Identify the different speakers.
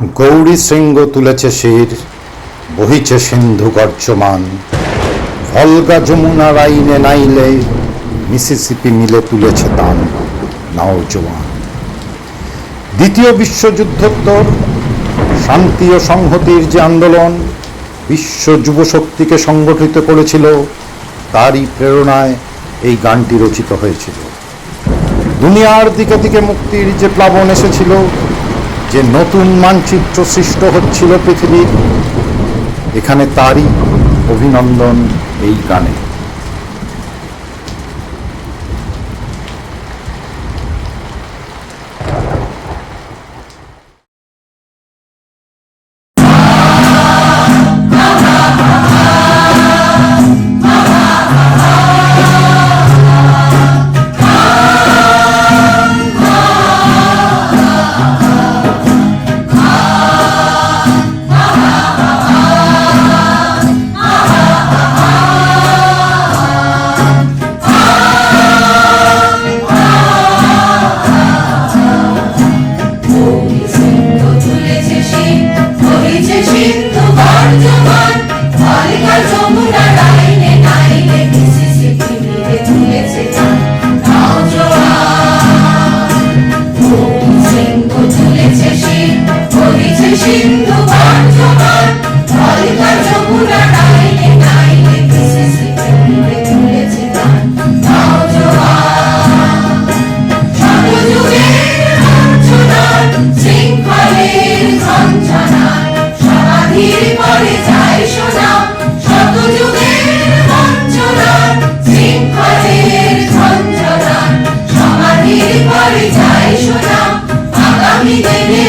Speaker 1: গৌরী শৃঙ্গ তুলেছে শির, বহিছে সিন্ধু গর্জমান। ভলগা যমুনা রাইনে নাইলে মিসিসিপি মিলে তুলেছে তান, নাও জোয়ান। দ্বিতীয় বিশ্বযুদ্ধোত্তর, শান্তি ও সংহতির যে আন্দোলন, বিশ্ব যুবশক্তিকে সংগঠিত করেছিল, তারই প্রেরণায় এই গানটি রচিত হয়েছিল। দুনিয়ার দিকে দিকে মুক্তির যে প্লাবন এসেছিল যে নতুন মানচিত্র সৃষ্ট হচ্ছিল পৃথিবীর এখানে তারই অভিনন্দন এই গানে।